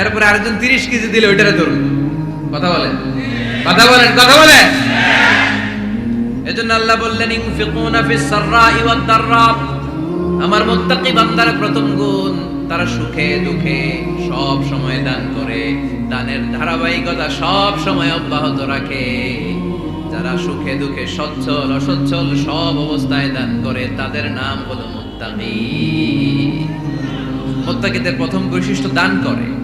এরপরে আরেকজন তিরিশ কেজি দিলে ওইটারে ধরবো কথা বলেন। কথা বলেন কথা বলেন। এজন্য আল্লাহ বললেন, ইনফিকুনা ফিস সাররাই ওয়াদ দাররা আমার মুত্তাকি বান্দার প্রথম গুণ, তারা সুখে দুঃখে সব সময় দান করে। দানের ধারাবাহিকতা সব সময় অব্যাহত রাখে। যারা সুখে দুঃখে সচ্ছল, অসচ্ছল সব অবস্থায় দান করে, তাদের নাম হলো মুত্তাকি। মুত্তাকিদের প্রথম বৈশিষ্ট্য দান করে।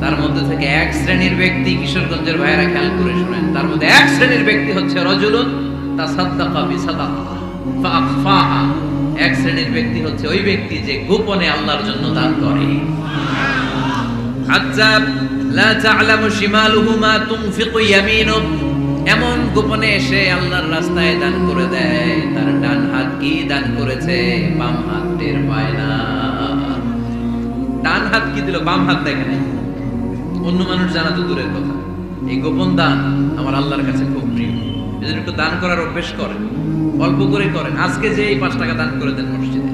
তার মধ্যে থেকে এক শ্রেণির ব্যক্তি কিশোরগঞ্জের ভাইয়েরা খেয়াল করে শুনেন। তার মধ্যে এক শ্রেণির ব্যক্তি হচ্ছে রজুলুন এক শ্রেণির ব্যক্তি হচ্ছে ওই ব্যক্তি যে গোপনে আল্লাহর জন্য দান করে। এমন গোপনে এসে আল্লাহর রাস্তায় দান করে দেয়। তার ডান হাত কি দান করেছে? বাম হাত টের পায় না। ডান হাত কি দিল? বাম হাত দেখে নাই অন্য মানুষ জানা তো দূরের কথা। এই গোপন দান আমার আল্লাহর কাছে খুব প্রিয়। এজন্য একটু দান করার অভ্যেস করেন। অল্প করে করেন। আজকে যে এই পাঁচ টাকা দান করে দেন মসজিদে।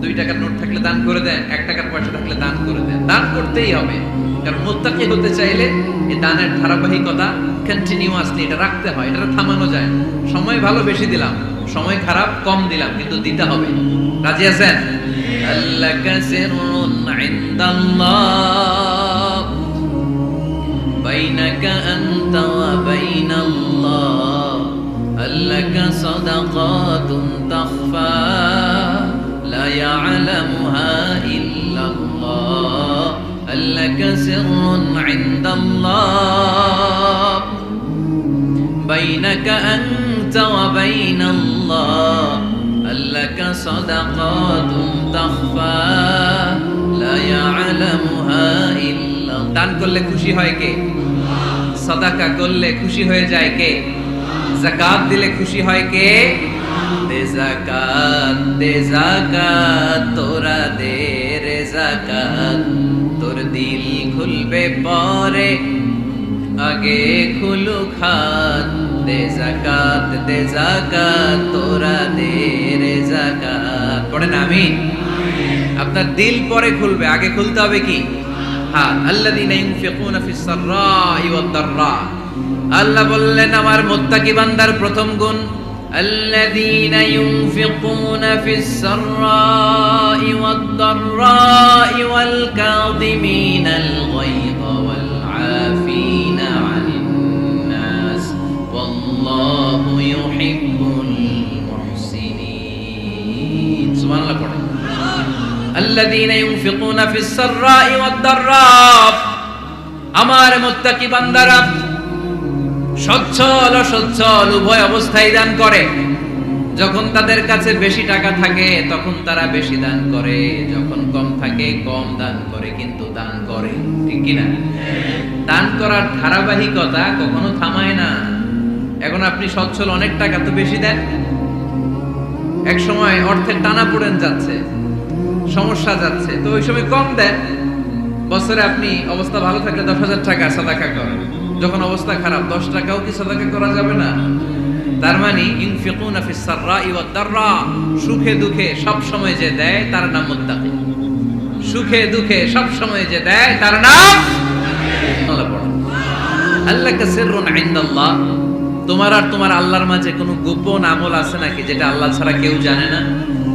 দুই টাকার নোট থাকলে দান করে দেন, এক টাকার পয়সা থাকলে দান করে দেন। দান করতেই হবে। কারণ মোত্তাকি হতে চাইলে এই দানের ধারাবাহিকতা কন্টিনিউয়াসলি এটা রাখতে হয়। এটা থামানো যায় সময় ভালো বেশি দিলাম, সময় খারাপ কম দিলাম, কিন্তু দিতে হবে। রাজি আছেন? আল্লাহ কাসিরুন ইনদাল্লাহ। বাইনাকা আনতা ওয়া لك صدقات تخفى لا يعلمها إلا الله هل لك سر عند الله بينك أنت وبين الله هل لك صدقات تخفى لا يعلمها إلا الله দান করলে খুশি হয় কে সাদাকা করলে খুশি হয়ে যায় কে? জাকাত দিলে খুশি হয় কে? দে জাকাত দে জাকাত, তোরা দে রে জাকাত। তোর দিল খুলবে পরে, আগে খুলু খাত দে জাকাত দে জাকাত, তোরা দে রে জাকাত। পড়েন আমি আপনার দিল পরে খুলবে, আগে খুলতে হবে কি? হাত আল্লাযীনা ইউনফিকুনা ফিস সাররাই ওয়াদ দাররা আল্লাহ বললেন আমার মুত্তাকি বান্দার প্রথম গুণ الذين ينفقون في السراء والضراء والكاظمين الغيظ والعافين عن الناس والله يحب আল্লাযীনা ইউনফিকুনা ফিস সাররাই ওয়াদ আমার মুত্তাকি বান্দারা সচ্ছল অসচ্ছল উভয় অবস্থায় দান করে। যখন তাদের কাছে বেশি টাকা থাকে, তখন তারা বেশি দান করে। যখন কম থাকে, কম দান করে, কিন্তু দান করে। ঠিক কিনা দান করার ধারাবাহিকতা কখনো থামায় না। এখন আপনি সচ্ছল অনেক টাকা তো বেশি দেন। এক সময় অর্থের টানা পড়েন যাচ্ছে। সমস্যা যাচ্ছে। তো ওই সময় কম দেন। বছরে আপনি অবস্থা ভালো থাকলে দশ হাজার টাকা সাদাকা করেন। যখন অবস্থা খারাপ, দশ টাকাও কি সাদাকা করা যাবে না? তার মানে ইনফিকুন সুখে দুঃখে সব সময় যে দেয়, তার নাম মুত্তাকি। সুখে দুঃখে সব সময় যে দেয়, তার নাম আল্লাহ তোমার আর তোমার আল্লাহর মাঝে কোনো গোপন আমল আছে নাকি, যেটা আল্লাহ ছাড়া কেউ জানে না?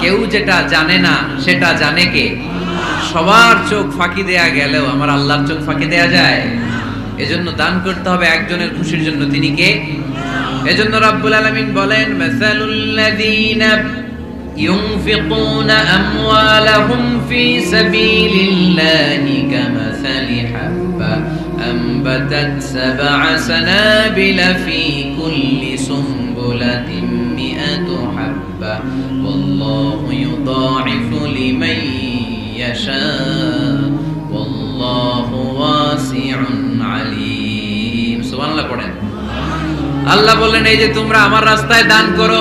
কেউ যেটা জানে না সেটা জানে কে সবার চোখ ফাঁকি দেয়া গেলেও আমার আল্লাহর চোখ ফাঁকি দেয়া যায় এজন্য দান করতে হবে একজনের খুশির জন্য তিনি কে এজন্য রাব্বুল আলামিন বলেন মাসালুল্লাযীনা ينفقون أموالهم في سبيل الله كمثل حبة أنبتت سبع سنابل في كل سنبلة يضاعف لمن يشاء والله واسع عليم سبحان الله পড়েন আল্লাহ বললেন এই যে তোমরা আমার রাস্তায় দান করো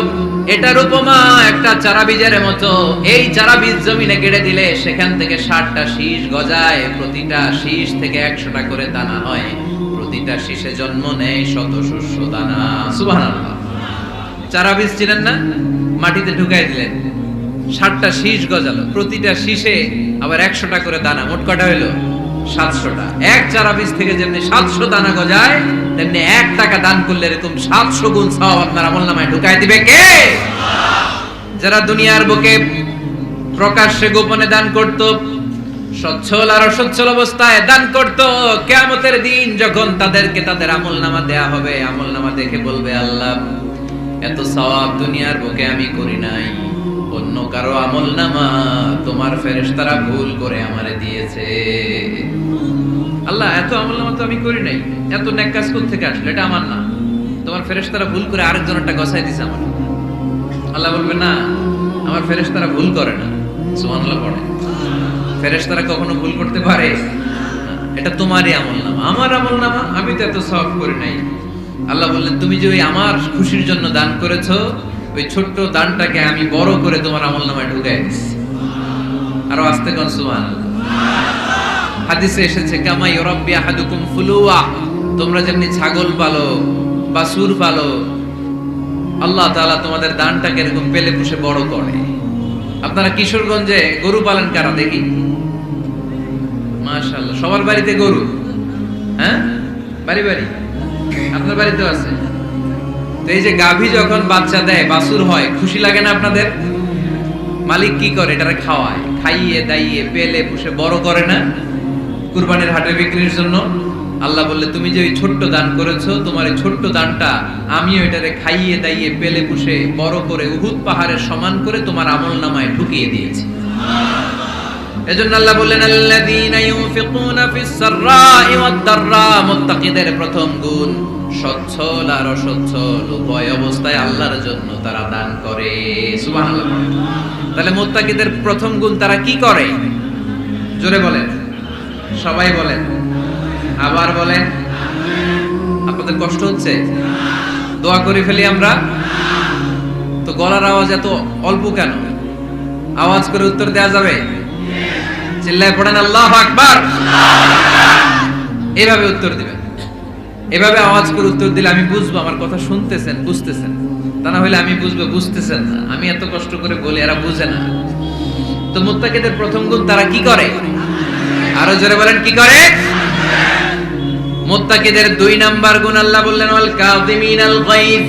এটার উপমা একটা চারা বীজের মতো এই চারা বীজ জমিনে কেটে দিলে সেখান থেকে ষাটটা শীষ গজায় প্রতিটা শীষ থেকে একশোটা করে দানা হয় প্রতিটা শীষে জন্ম নেয় শত শস্য দানা সুবহানাল্লাহ চারা বীজ ছিলেন না মাটিতে ঢুকাই দিলেন ষাটটা শীষ গজালো, প্রতিটা শীষে আবার একশোটা করে দানা, মোট কটা হইল? সাতশোটা। এক চারা বীজ থেকে যেমনি সাতশো দানা গজায়, তেমনি এক টাকা দান করলে এরকম সাতশো গুণ সব আপনার আমল নামায় ঢুকাই দিবে কে? যারা দুনিয়ার বুকে প্রকাশ্যে গোপনে দান করত, সচ্ছল আর অসচ্ছল অবস্থায় দান করত, কেয়ামতের দিন যখন তাদেরকে তাদের আমল নামা দেয়া হবে, আমল নামা দেখে বলবে, আল্লাহ, এত সওয়াব দুনিয়ার বুকে আমি করি নাই। অন্য কারও আমল নামা তোমার ফেরেশতারা ভুল করে আমারে দিয়েছে। আল্লাহ, এত আমল নামা তো আমি করি নাই। এত নেক কোথা থেকে আসলো, এটা আমার না। তোমার ফেরেশতারা ভুল করে আরেকজন একটা গছাই দিছে আমার আল্লাহ বলবে, না, আমার ফেরেশতারা ভুল করে না। সুবহানাল্লাহ পড়ে। ফেরেশতারা কখনো ভুল করতে পারে? এটা তোমারই আমল নামা। আমার আমল নামা, আমি তো এত সব করি নাই। আল্লাহ বললেন, তুমি যে ওই আমার খুশির জন্য দান করেছ ওই ছোট্ট দানটাকে আমি বড় করে তোমার আমল নামায় ঢুকাই দিচ্ছি আরও আস্তে কোন, সুবহানাল্লাহ। হাদিসে এসেছে, কামা ইউরাব্বি আহাদুকুম ফুলুয়া। তোমরা যেমনি ছাগল পালো বাসুর পালো, আল্লাহ তাআলা তোমাদের দানটাকে এরকম পেলে পুষে বড় করে। আপনারা কিশোরগঞ্জে গরু পালন কারা দেখি? মাশাআল্লাহ। সবার বাড়িতে গরু? হ্যাঁ? বাড়ি বাড়ি? আপনার বাড়িতেও আছে? তো এই যে গাভী যখন বাচ্চা দেয় বাসুর হয়, খুশি লাগে না আপনাদের? মালিক কি করে? এটারে খাওয়ায়, খাইয়ে, দাইয়ে, পেলে, পুষে, বড় করে না? কুরবানির হাটে বিক্রির জন্য? আল্লাহ বললে, তুমি যে ওই ছোট্ট দান করেছ, তোমার এই ছোট্ট দানটা আমিও এটারে খাইয়ে, দাইয়ে, পেলে, পুষে, বড় করে উহুদ পাহাড়ের সমান করে তোমার আমল নামায় ঢুকিয়ে দিয়েছি। এজন্য আল্লাহ বললেন, আল্লাযীনা ইউনফিকুনা ফিস সাররাই প্রথম গুণ। সচ্ছল আর অসচ্ছল উভয় অবস্থায় আল্লাহর জন্য তারা দান করে তাহলে মোত্তাকিদের প্রথম গুণ তারা কি করে? জোরে বলেন। সবাই বলেন। আবার বলেন। আপনাদের কষ্ট হচ্ছে? দোয়া করে ফেলি আমরা। তো গলার আওয়াজ এত অল্প কেন? আওয়াজ করে উত্তর দেয়া যাবে? চিল্লায় পড়েন, আল্লাহ আকবার। এভাবে উত্তর দিবেন। এভাবে আওয়াজ করে উত্তর দিলে আমি বুঝব আমার কথা শুনতেছেন, বুঝতেছেন। তা না হলে আমি বুঝব, বুঝতেছেন না। আমি এত কষ্ট করে বলি, এরা বুঝে না। তো মুত্তাকিদের প্রথম গুণ তারা কি করে? আরও জোরে বলেন, কি করে? মুত্তাকিদের দুই নাম্বার গুণ আল্লাহ বললেন, ওয়াল কাযিমিন আল গায়ব।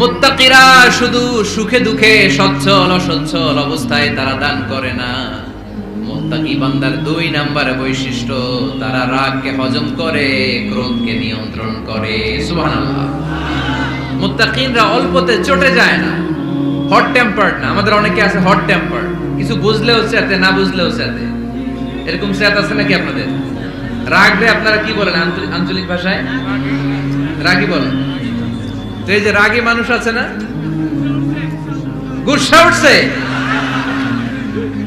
মুত্তাকিরা শুধু সুখে দুঃখে সচ্ছল অসচ্ছল অবস্থায় তারা দান করে না। মুত্তাকি বান্দার দুই নাম্বার বৈশিষ্ট্য, তারা রাগকে হজম করে, ক্রোধকে নিয়ন্ত্রণ করে। সুবহানাল্লাহ। মুত্তাকিনরা অল্পতে চটে যায় না। হট টেম্পার্ড না। আমাদের অনেকে আছে হট টেম্পার্ড কিছু বুঝলেও চেতে, না বুঝলেও চেতে। এরকম চেত আছে নাকি আপনাদের? রাগলে আপনারা কি বলেন আঞ্চলিক ভাষায়? রাগি বলেন। তো এই যে রাগী মানুষ আছে না? গুসা উঠছে।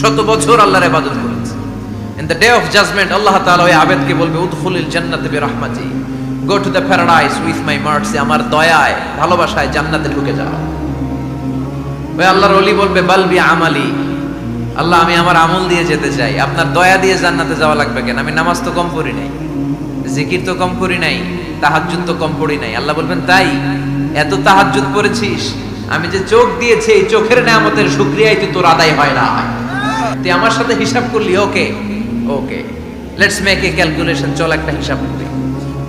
শত বছর আল্লাহর ইবাদত করেছে। In the day of judgement আল্লাহ তাআলা ওই আবেদকে বলবে, উদখুলিল জান্নাতে বিরহমাতি। Go to the paradise with my mercy আমার দয়ায়, ভালোবাসায় জান্নাতে ঢুকে যাও। ওই আল্লাহর ওলি বলবে বালবি আমালি। আল্লাহ, আমি আমার আমল দিয়ে যেতে চাই। আপনার দয়া দিয়ে জান্নাতে যাওয়া লাগবে কেন? আমি নামাজ তো কম পড়ি নাই, জিকির তো কম করি নাই, তাহাজ্জুদ তো কম পড়ি নাই। আল্লাহ বলবেন, তাই? এত তাহাজ্জুদ পড়েছিস? আমি যে চোখ দিয়েছি, এই চোখের নেয়ামতের শুকরিয়াই তো তোর আদায় হয় না। তুই আমার সাথে হিসাব করলি okay okay let's make a calculation চল একটা হিসাব করি।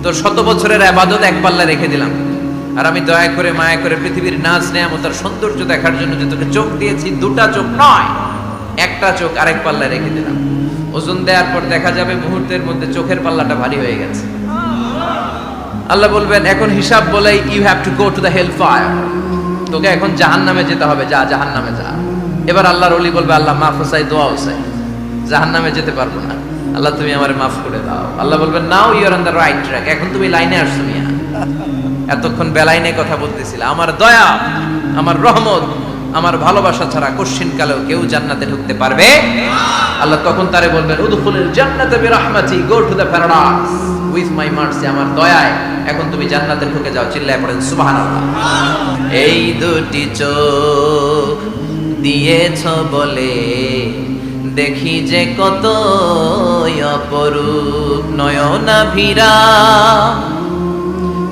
তোর শত বছরের আবাদত এক পাল্লা রেখে দিলাম। আর আমি দয়া করে, মায়া করে পৃথিবীর নাচ নেয়ামত আর সৌন্দর্য দেখার জন্য যে তোকে চোখ দিয়েছি, দুটা চোখ নয়, একটা চোখ আরেক রেখে দিলাম। ওজন দেওয়ার পর দেখা যাবে মুহূর্তের মধ্যে চোখের পাল্লাটা ভারী হয়ে গেছে। আল্লাহ বলবেন, এখন হিসাব বলে you have to go to the hell fire তোকে এখন জাহান নামে যেতে হবে, যা জাহান নামে যা। এবার আল্লাহর অলি বলবে, আল্লাহ, মাফ হোসাই দোয়া হোসাই জাহান নামে যেতে পারব না। আল্লাহ, তুমি আমার মাফ করে দাও। আল্লাহ বলবেন, now you're on the right track এখন তুমি লাইনে আসছো, মিয়া। এতক্ষণ বেলাইনে কথা বলতেছিল। আমার দয়া, আমার রহমত, আমার ভালোবাসা ছাড়া কশ্চিন কালেও কেউ জান্নাতে ঢুকতে পারবে? আল্লাহ তখন তারে বলবেন, উদখুলিল জান্নাতে বিরহমাতি, go to the paradise. With my mercy, আমার দয়ায়, এখন তুমি জান্নাতে ঢুকে যাও, চিল্লায় পড়েন, সুবহানাল্লাহ। এই দুটি চোখ দিয়েছ বলে। দেখি যে কত অপরূপ নয়না ভিরা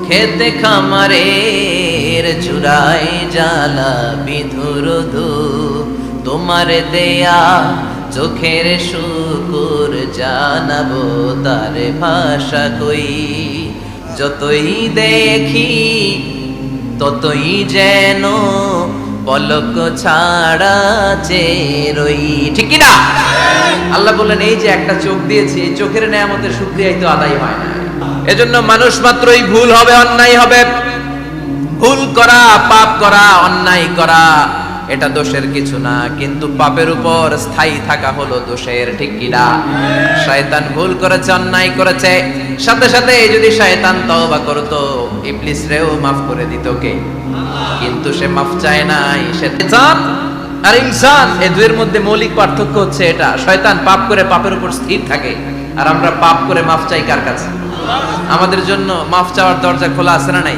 খেতে খামারের চূড়ায় জ্বালা বিধুর তোমার দেয়া চোখের শুকুর জানাব তার ভাষা কই। যতই দেখি, ততই যেন পলক ছাড়া চেরই। ঠিক কি না? আল্লাহ বললেন, এই যে একটা চোখ দিয়েছি এই চোখের নেয়ামতের শুক্রিয়াই তো আদায় হয় না। এজন্য মানুষ মাত্রই ভুল হবে, অন্যায় হবে। ভুল করা, পাপ করা, অন্যায় করা, এটা দোষের কিছু না। কিন্তু পাপের উপর স্থায়ী থাকা হলো দোষের, ঠিক কিনা শয়তান ভুল করেছে, অন্যায় করেছে। সাথে সাথে যদি শয়তান তওবা করতো ইবলিস রেও মাফ করে দিত কে? কিন্তু সে মাফ চায় নাই, সে ইনসান আর ইনসান এই দুয়ের মধ্যে মৌলিক পার্থক্য হচ্ছে এটা, শয়তান পাপ করে পাপের উপর স্থির থাকে, আর আমরা পাপ করে মাফ চাই কার কাছে? আমাদের জন্য মাফ চাওয়ার দরজা খোলা আছে না নাই?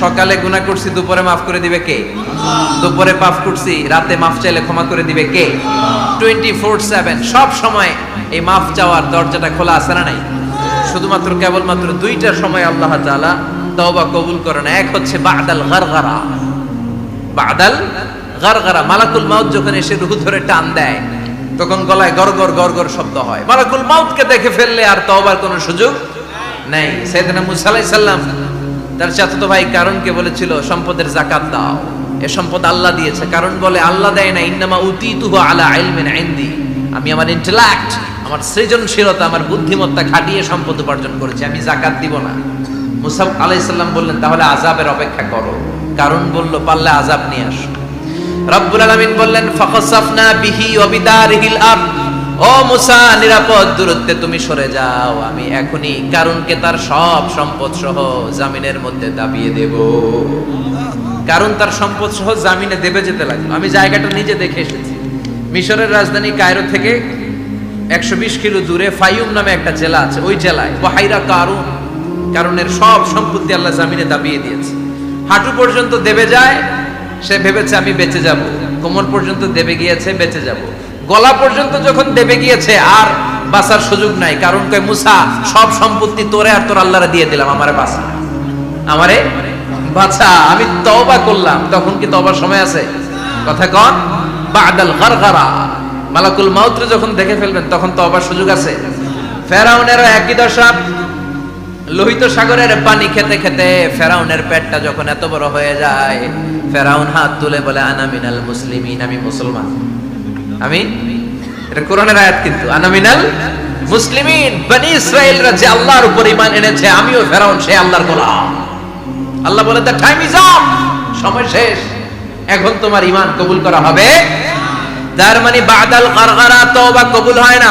সকালে গুনাহ করছি, দুপুরে মাফ করে দিবে কে? দুপুরে পাপ করছি, রাতে মাফ চাইলে ক্ষমা করে দিবে কে? টোয়েন্টি ফোর সেভেন সব সময় এই মাফ চাওয়ার দরজাটা খোলা আছে না নাই? শুধুমাত্র কেবলমাত্র দুইটা সময় আল্লাহ তাআলা তওবা কবুল করে না। এক হচ্ছে বাদাল গারগারা। বাদাল গারগারা। মালাকুল মাউত যখন এসে রুহু ধরে টান দেয়, তখন গলায় গরগর গরগর শব্দ হয়। মালাকুল মাউতকে দেখে ফেললে আর তওবার কোনো সুযোগ নেই। সাইয়েদনা মুসা আলাইহিস সালাম তার চাচাতো ভাই কারণকে বলেছিল, সম্পদের জাকাত দাও। এ সম্পদ আল্লাহ দিয়েছে। কারণ বলে, আল্লাহ দেয় না ইন্নামা উতিতুহু আলা ইলমিন ইনদি। আমি আমার ইন্টেলেক্ট আমার সৃজনশীলতা, আমার বুদ্ধিমত্তা খাটিয়ে সম্পদ উপার্জন করেছি। আমি জাকাত দিব না। মুসা আলাইহিস সালাম বললেন, তাহলে আযাবের অপেক্ষা করো। কারণ বলল, পারলে আযাব নিয়ে আসো। রব্বুল বললেন বিহি ও মুসা, নিরাপদ দূরত্বে তুমি সরে যাও, আমি এখনই কারণকে তার সব সম্পদ সহ জামিনের মধ্যে দাবিয়ে দেব। কারণ তার সম্পদ সহ জামিনে দেবে যেতে লাগল। আমি জায়গাটা নিজে দেখে এসেছি। মিশরের রাজধানী কায়রো থেকে একশো বিশ কিলো দূরে ফাইউম নামে একটা জেলা আছে, ওই জেলায়। কারুন কারণের সব সম্পত্তি আল্লাহ জামিনে দাবিয়ে দিয়েছে। হাঁটু পর্যন্ত দেবে যায়, সে ভেবেছে আমি বেঁচে যাব। কোমর পর্যন্ত দেবে গিয়েছে, বেঁচে যাব। গলা পর্যন্ত যখন দেবে গিয়েছে, আর বাঁচার সুযোগ নাই। কারণ কয়, মুসা, সব সম্পত্তি তোরে আর তোর আল্লাহরে দিয়ে দিলাম, আমারে বাঁচা। আমারে বাঁচা। আমি তওবা করলাম। তখন কি তওবার সময় আছে? কথা কন, বাদাল গারগারা। মালাকুল মাউত্রে যখন দেখে ফেলবেন, তখন তওবার সুযোগ আছে। ফেরাউনেরও একই দশা। লোহিত সাগরের পানি খেতে খেতে ফেরাউনের পেটটা যখন এত বড় হয়ে যায়, ফেরাউন হাত তুলে বলে আনামিনাল মুসলিমিন, আমি মুসলমান। আমি এটা কোরআনের আয়াত কিন্তু। আনামিনাল মুসলিমিন, বনি ইসরায়েলরা যে আল্লাহর উপর ঈমান এনেছে, আমিও ফেরাউন, সে আল্লাহর গোলাম। আল্লাহ বলে দ্য টাইম ইজ আপ সময় শেষ। এখন তোমার ঈমান কবুল করা হবে। তার মানে বাদাল গারগারা তওবা কবুল হয় না।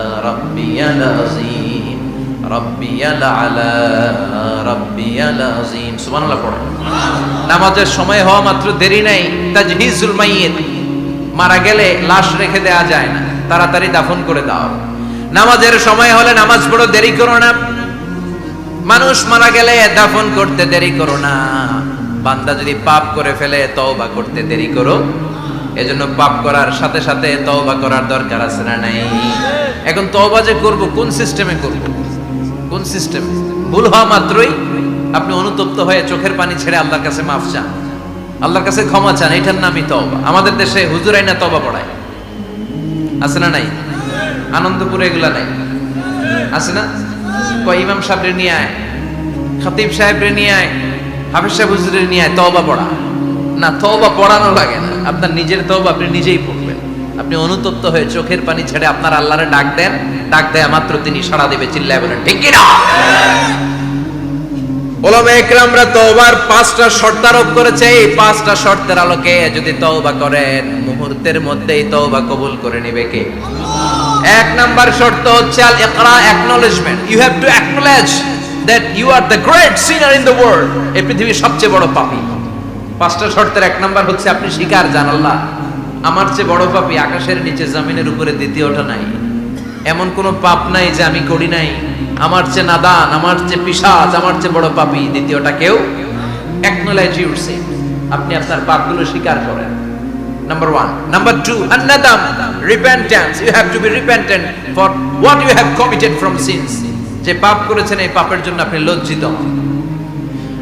রব্বিয়াল আজিম রব্বিয়াল আলা রব্বিয়াল আজিম সুবহানাল্লাহ পড়ো। নামাজের সময় হওয়া মাত্র দেরি নাই। তাজহিজুল মাইয়িত। মারা গেলে লাশ রেখে দেয়া যায় না। তাড়াতাড়ি দাফন করে দাও। নামাজের সময় হলে নামাজ পড়ো, দেরি করো না। মানুষ মারা গেলে দাফন করতে দেরি করো না। বান্দা যদি পাপ করে ফেলে, তওবা করতে দেরি করো এজন্য পাপ করার সাথে সাথে তওবা করার দরকার আছে না নাই? এখন তওবা যে করব, কোন সিস্টেমে করব? কোন সিস্টেম? ভুল হওয়া মাত্রই আপনি অনুতপ্ত হয়ে চোখের পানি ছেড়ে আল্লাহর কাছে মাফ চান। আল্লাহর কাছে ক্ষমা চান, এটার নামই তওবা। আমাদের দেশে হুজুরাই না তওবা পড়ায়। আছে না নাই? আনন্দপুরে এগুলা নাই। আছে না? কয় ইমাম সাহেবরে নিয়ে আয়, খতিব সাহেবরে নিয়ে আয়, হাফিজ সাহেব হুজুরের নিয়ে আয়, তওবা পড়া। না, তওবা পড়ানো লাগে না। আপনার নিজের তওবা আপনি নিজেই পড়বেন। আপনি অনুতপ্ত হয়ে চোখের পানি ছেড়ে আপনার আল্লাহরে ডাক দেন, ডাক দেয়া মাত্র তিনি সাড়া দেবে, চিল্লায় বলেন ঠিক না? তওবা করেন, মুহূর্তের মধ্যেই তওবা কবুল করে নেবে কে? এক নাম্বার শর্ত হচ্ছে all you to great sinner in the এই পৃথিবীর সবচেয়ে বড় পাপী। পাঁচটা শর্তের এক নাম্বার হচ্ছে আপনি শিকার জান আমার চেয়ে বড় পাপী আকাশের নিচে জমিনের উপরে দ্বিতীয়টা নাই এমন কোন পাপ নাই যে আমি করি নাই আমার চেয়ে নাদান আমার চেয়ে পিসাজ আমার চেয়ে বড় পাপী দ্বিতীয়টা কেউ ইউর সিন আপনি আপনার পাপগুলো স্বীকার করেন Number one. Number two, anadam, repentance. You have to be repentant for what you have committed from sins. যে পাপ করেছেন এই পাপের জন্য আপনি লজ্জিত।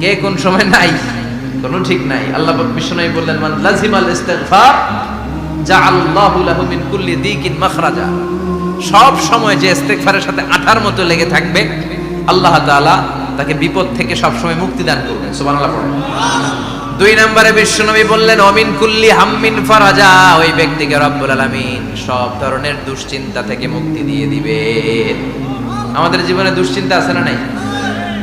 কে কোন সময় নাই, কোনো ঠিক নাই। আল্লাহ বিষ্ণু বললেন, মান লাজিমাল ইস্তিগফার, জাআল্লাহু লাহু মিন কুল্লি দিকিন মাখরাজা। সব সময় যে ইস্তেগফারের সাথে আঠার মতো লেগে থাকবে, আল্লাহ তাআলা তাকে বিপদ থেকে সব সময় মুক্তি দান করবেন। সুবহানাল্লাহ পড়েন। দুই নম্বরে বিশ্বনবী বললেন, অমিন কুল্লি হাম্মিন ফারাজা। ওই ব্যক্তিকে রব্বুল আলামিন সব ধরনের দুশ্চিন্তা থেকে মুক্তি দিয়ে দিবে আমাদের জীবনে দুশ্চিন্তা আছে না নাই?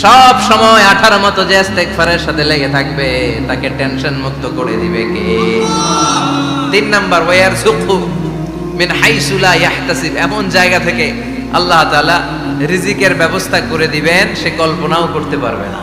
সব সময় আঠার মতো যে ইস্তেগফারের সাথে লেগে থাকবে, তাকে টেনশন মুক্ত করে দিবে কে? তিন নাম্বার ওয়ার সুখু মিন হাইসুলা ইয়াহতাসিব। এমন জায়গা থেকে আল্লাহ তাআলা রিজিকের ব্যবস্থা করে দিবেন, সে কল্পনাও করতে পারবে না।